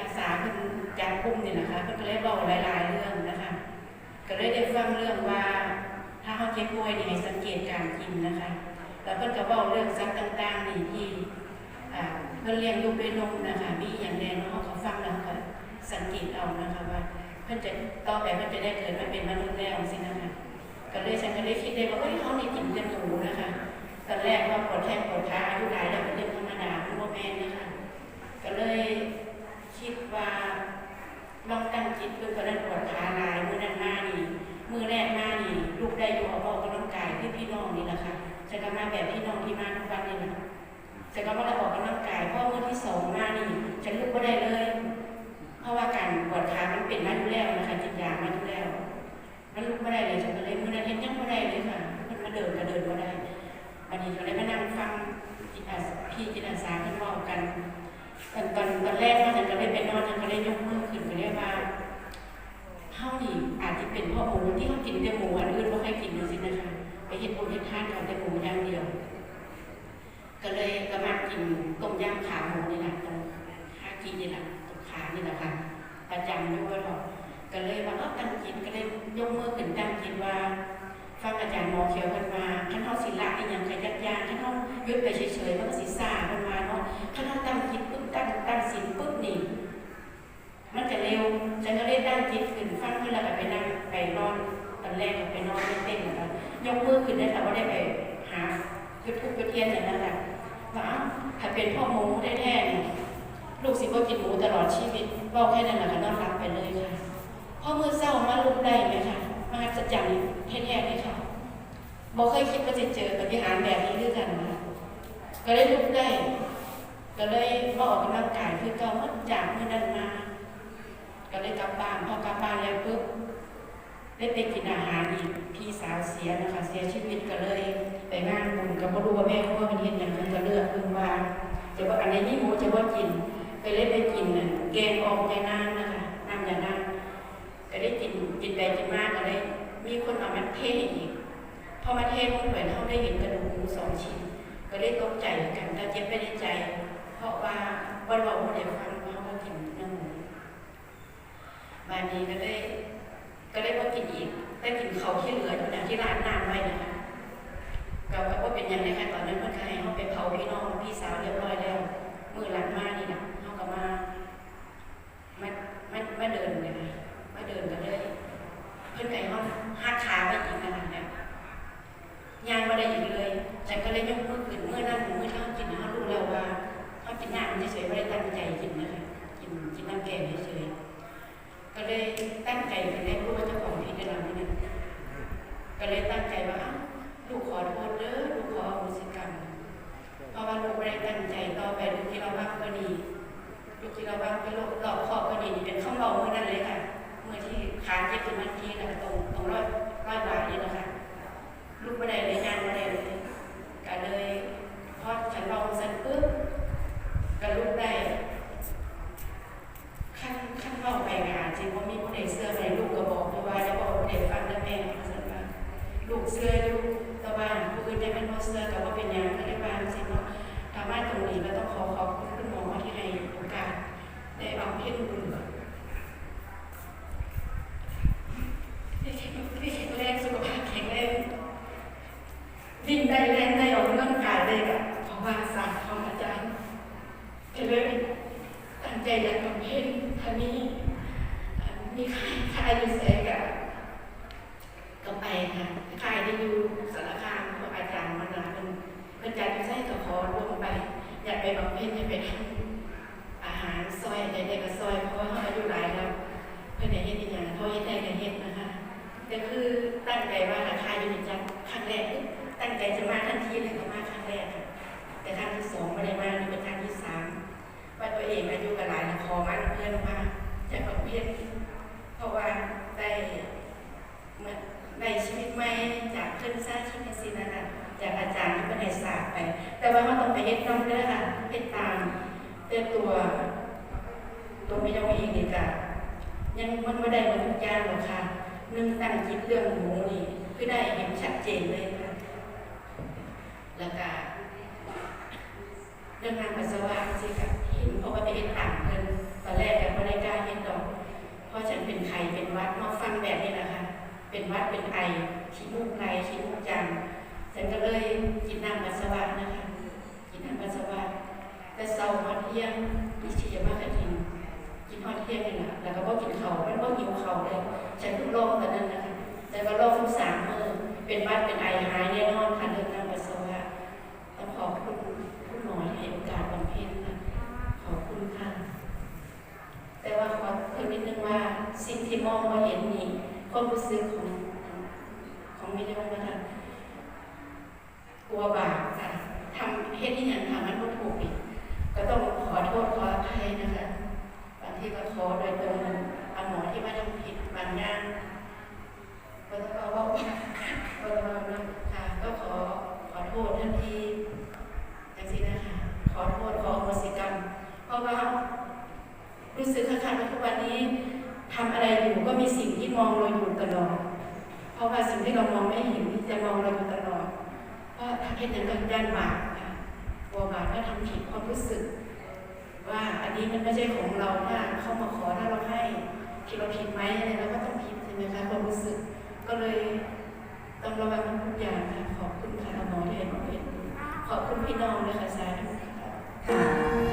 อาสาเพิ่นจากกลุ่มนี่นะคะเพิ่นก็เลยบอกหลาย ๆ เรื่องนะคะ ก็เลยได้ฟังเรื่องว่า ถ้าเขาเจ็บป่วยนี่ให้สังเกตการกินนะคะ แล้วเพิ่นก็บอกเรื่องสัตว์ต่าง ๆ นี่ที่เพิ่นเลี้ยงลูกด้วยนมนะคะ มีอย่างแน่เนาะเขาฟังแล้วก็สังเกตเอานะคะว่าเพิ่นจะต่อไปเพิ่นจะได้เกิดมาเป็นมนุษย์แล้วสินะคะก็เลยฉันก็เลยคิดได้ว่าเอ้ยเขานี่กินแต่หมูนะคะตอนแรกว่าปวดแข้งปวดขาอายุหลายแล้วเป็นเรื่องธรรมดาเป็นโมแมนนะคะ ก็เลยคิดว่าลองตั้งจิต เพื่อคนนั้นปวดขาลายมือนั้นมานี่มือแรกมานี่ลูกได้อยู่เอาออกกำลังกายคือพี่น้องนี่แหละค่ะจะก็มาแบบพี่น้องที่มาทุกวันนี่แหละจะก็มาได้ออกกำลังกายเพราะมือที่สองมานี่ฉันลุกไม่ได้เลย เพราะว่าการปวดขามันเป็นมาอยู่แล้วนะคะจิตยามาอยู่แล้วมันลุกไม่ได้เลยฉันก็เลยมือนั้นเห็นยังไม่ได้เลยค่ะมันมาเดินก็เดินไม่ได้วันนี้ก็เลยมานั่งฟังจิตอาสาพี่จิตอาสาท่นบอกกันตอนตอนตอนแรกว่าฉันก็ได้ไปนอนฉันก็ได้ยกมือขึ้นไปเรียกว่า นี่แหละค่ะประจำด้วยหรอกก็เลยว่าเออตั้งจิตก็เลยยกมือขึ้นตั้งจิตว่าฟังอาจารย์หมอเขียวกันมาขั้นเทาศิลาอีกอย่างขยักยานขั้นเทายุดไปเฉยๆมันก็สิซ่ากันมาเนาะขั้นเทาตั้งจิตปุ๊บตั้งตั้งศีลปุ๊บนี่มันจะเร็วฉันก็เลยตั้งจิตขึ้นฟังเพื่อแล้วก็ไปนั่งไปนอนตอนแรกก็ไปนอนไม่เต้นๆนะคะยกมือขึ้นได้แต่ว่าได้ไปหายุดทุกยุดเทียนอย่างนั้นแหละว่าถ้าเป็นพ่อหมูแท้ๆนี่ ลูกสิบ่กินหมูตลอดชีวิตเว้าแค่นั้นแหละก็นอนรับไปเลยค่ะพอมือเศร้ามาลุกได้ไหมคะมหัศจรรย์แท้ๆเลยค่ะบอกเคยคิดว่าจะเจอปฏิหารแบบนี้ด้วยกันนะก็เลยลุกได้ ก็เลยมาออกกำลังกายคือเก่ามันจากเมื่อนั้นมา ก็เลยกลับบ้านพอกลับบ้านแล้วปุ๊บได้ไปกินอาหารอีกพี่สาวเสียนะคะเสียชีวิตก็เลย ไปงานบุญก็บ่รู้ว่าแม่เขาว่ามันเห็นอย่างนั้นก็เลือกขึ้นว่าจะว่าอันไหนนี่หมูจะว่ากิน เลยไปกินน่ะแกงออกยานางนะคะน้ำยานางก็ได้กินกินไปกินมากก็เลยมีคนเอามาเทอีกพอมาเทลงไปเขาได้เห็นกระดูกหมูสองชิ้น ก็เลยตกใจเหมือนกันแต่เจ็บไปในใจ เพราะว่าวันเราไม่ได้ฟังว่าเขากินเนื้อหมูบานนี้ก็ได้ก็ได้ว่ากินอีกได้กินเขาที่เหลืออยู่นะที่ร้านน้ำไว้นะคะก็ว่าเป็นยังไงคะตอนนั้นเพื่อนให้เขาไปเผาพี่น้องพี่สาวเรียบร้อยแล้วมือหลังมานี่นะเขาก็มามามามาเดินเลยนะมาเดินกันเลย เพื่อนไก่ห้องหักขาไปอีกขนาดนี้ยางมาได้อีกเลยฉันก็เลยยกมือขึ้นเมื่อนั้นเมื่อที่เขากินเขารู้แล้วว่าเขากิ นน้ำเฉยๆไม่ได้ตั้งใจกินนะคะกินกินน้ำแกงเฉยๆก็เลยตั้งใจไปเล่นรู้ว่าเจ้าของที่ได้รับนี่นก็เลยตั้งใจว่าลูกขอโทษเด้อลูกขออโหสิกรรมเพราะว่าลูกไม่ได้ตั้งใจต่อไปลูกที่เราบ้างก็ดีลูกที่เราบ้างก็โลกหลอกขอบก็ดีเป็นข้าวเบาเมื่อนั้นเลยค่ะเมื่อที่ขาเจ็บขึ้นมาทีแล้วตรงตรงร้อยร้อยบาทนี่นะคะลูกไม่ได้เลยงานไม่ได้เลยก็เลยพอฉันลองเสร็จปุ๊บ ก็ลูกได้ขั้นขั้นเข้าไปงานจริงว่ามีผู้ใดเสื้อไหนลูกก็บอกด้วยว่าแล้วบอกผู้ใดฟังแล้วแม่ก็เสื้อว่าลูกเสื้อลูกตะวันผู้อื่นได้เป็นพ่อเสื้อกับว่าเป็นยังก็ได้บางสิเนาะทางบ้านตรงนี้ก็ต้องขอขอบคุณคุณหมอที่ให้โอกาสได้เอาเพศบุญที่แข็งแรงสุขภาพแข็งแรงวิ่งได้แรงได้ออกกำลังกายได้กับเพราะว่าศาสตร์ของอาจารย์จะเลย ตั้งใจอยากทำเพลงท่านี้อ่า มีค่ายค่ายอยู่แสงกับก็ไปค่ะค่ายที่อยู่สารคามพวกอาจารย์มานาเป็นเพื่อนจัดอยู่ใส่ก็ขอร่วมไป อยากไปบำเพ็ญอยากไปทำอาหารซอยอะไรได้ก็ซอยเพราะว่าเขาอายุหลายแล้วเพื่อนด้เฮ็ดอีกอย่างเขาเฮ็ดได้ก็เฮ็ดนะคะ แต่คือตั้งใจว่าราคาอยู่ในจัดครั้งแรกตั้งใจจะมาทันทีเลยก็มาครั้งแรกค่ะแต่ครั้งที่สองไม่ได้มาเป็นครั้งที่สามว่าตัวเองอายุกับหลายนะคอมันเพื่อนว่าจะกับเพียน เพราะว่าได้เหมือนได้ชีวิตใหม่จากเพื่อนสร้างชีวิตสินะนะจากอาจารย์ที่เป็นไห้ศาสตร์ไป แต่ว่าเราต้องไปเฮ็ดน้องเด้อค่ะเฮ็ดตามเต้ตัว ตัวไม่ยอมเองนี่กะยังมันไม่ได้เหมือนทุกอย่างหรอกค่ะหนึ่งตั้งคิดเรื่องหมูนี่คือได้เห็นชัดเจนเลยค่ะแล้วก็เรื่องงานปัสสาวะสิค่ะเห็นเพราะว่าไปเห็นต่างเพิ่นตอนแรกกับเห็นดอก พ่อฉันเป็นไข้เป็นวัดมาฟังแบบนี้แหละค่ะ เป็นวัดเป็นไอขี้มูกไหลขี้มูกจามฉันก็เลยกินน้ำปัสสาวะนะคะกินน้ำปัสสาวะแต่เช้าพอเที่ยงดิฉันมากกกินกินพอเที่ยงนี่แหละแล้วก็บ่กินเขาวมันบ่หิวเขาเลยฉันเพิ่งลงตอนนั้นนะคะแต่ว่าลงสามมือเป็นวัดเป็นไอหายแน่นอนค่ะเดินน้ำปัสสาวะต้องขอบคุณคุณหมอที่ให้โอกาสบำเพ็ญนะขอบคุณค่ะ แต่ว่าขอเพิ่มนิดนึงว่าสิ่งที่มองมาเห็นนี่ความรู้สึกของของมิเดียวนะคะกลัวบาปค่ะทำเฮ็ดที่อย่างทำมันก็ถูกอีกก็ต้องขอโทษขออภัยนะคะบางทีก็ขอโดยตรงเอาหมอที่ว่าทำผิดบางอย่างก็ต้องเอาว่าก็ต้องเอานะค่ะก็ขอขอโทษทันทีอย่างนี้นะคะขอโทษขออโหสิกรรม เพราะว่า รู้สึกค่ะว่าทุกวันนี้ทำอะไรอยู่ก็มีสิ่งที่มองเราอยู่ตลอด เพราะว่าสิ่งที่เรามองไม่เห็นจะมองเราอยู่ตลอดเพราะทำให้ถึงกับย่านบาปค่ะกลัวบาปถ้าทำผิดความรู้สึก ว่าอันนี้มันไม่ใช่ของเราถ้าเข้ามาขอถ้าเราให้คิดเราผิดไหมอะไรเราก็ต้องผิดใช่ไหมคะความรู้สึกก็เลยต้องระวังทุกอย่างค่ะขอบคุณค่ะหมอที่ให้หมอเห็นขอบคุณพี่น้องด้วยค่ะสาธุค่ะ